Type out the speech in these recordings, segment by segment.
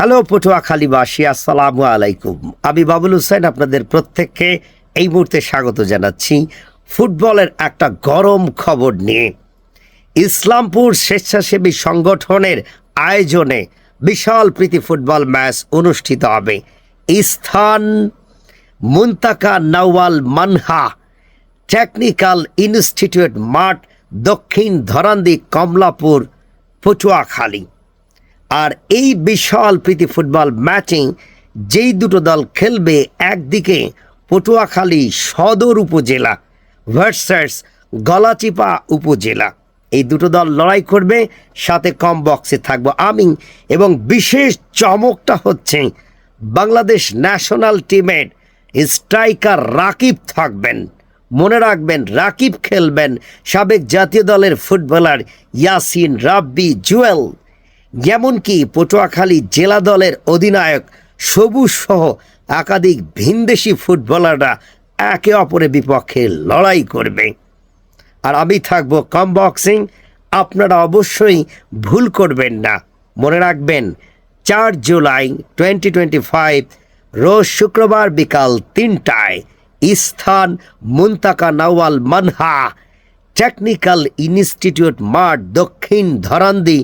Hello পটুয়াখালীবাসী আসসালামু আলাইকুম। আমি বাবুল হুসাইন আপনাদের প্রত্যেককে এই মুহূর্তে স্বাগত জানাচ্ছি ফুটবলের একটা গরম খবর নিয়ে। ইসলামপুর স্বেচ্ছাসেবী সংগঠনের আয়োজনে বিশাল প্রীতি ফুটবল ম্যাচ অনুষ্ঠিত হবে। স্থান মুন্তাকা নওয়াল মানহা, টেকনিক্যাল ইনস্টিটিউট মাঠ দক্ষিণ ধরান্দি কমলাপুর, পটুয়াখালী। আর এই বিশাল প্রীতি ফুটবল ম্যাচিং যেই দুটো দল খেলবে একদিকে পটুয়াখালী সদর উপজেলা ভার্সাস গলাচিপা উপজেলা। এই দুটো দল লড়াই করবে, সাথে কম বক্সে থাকব আমি এবং বিশেষ চমকটা হচ্ছে বাংলাদেশ ন্যাশনাল টিমের স্ট্রাইকার রাকিব থাকবেন। মনে রাখবেন, রাকিব খেলবেন সাবেক জাতীয় দলের ফুটবলার ইয়াসিন রাব্বি জুয়েল। যেমনকি পটুয়াখালী জেলা দলের অধিনায়ক সবুজ সহ একাধিক ভিনদেশি ফুটবলাররা একে অপরের বিপক্ষে লড়াই করবে। আর আমি থাকব কম বক্সিং, আপনারা অবশ্যই ভুল করবেন না। মনে রাখবেন, চার জুলাই টোয়েন্টি টোয়েন্টি ফাইভ রোজ শুক্রবার বিকাল তিনটায় স্থান মুন্তাকা নওয়াল মানহা, টেকনিক্যাল ইনস্টিটিউট মাঠ দক্ষিণ ধরান্দি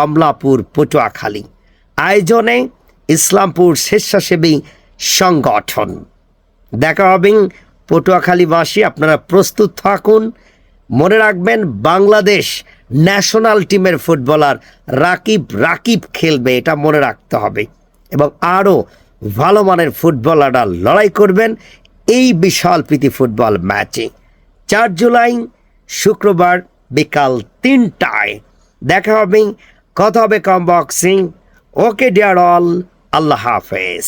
কমলাপুর, পটুয়াখালী। আয়োজনে ইসলামপুর স্বেচ্ছাসেবী সংগঠন। দেখা হবে পটুয়াখালীবাসী, আপনারা প্রস্তুত থাকুন। মনে রাখবেন, বাংলাদেশ ন্যাশনাল টিমের ফুটবলার রাকিব রাকিব খেলবে, এটা মনে রাখতে হবে। এবং আরও ভালো মানের ফুটবলাররা লড়াই করবেন এই বিশাল প্রীতি ফুটবল ম্যাচে। চার জুলাই, শুক্রবার বিকাল তিনটায়। দেখা হবে কথা হবে কম বক্সিং ওকে ডিয়ার অল আল্লাহ হাফেজ।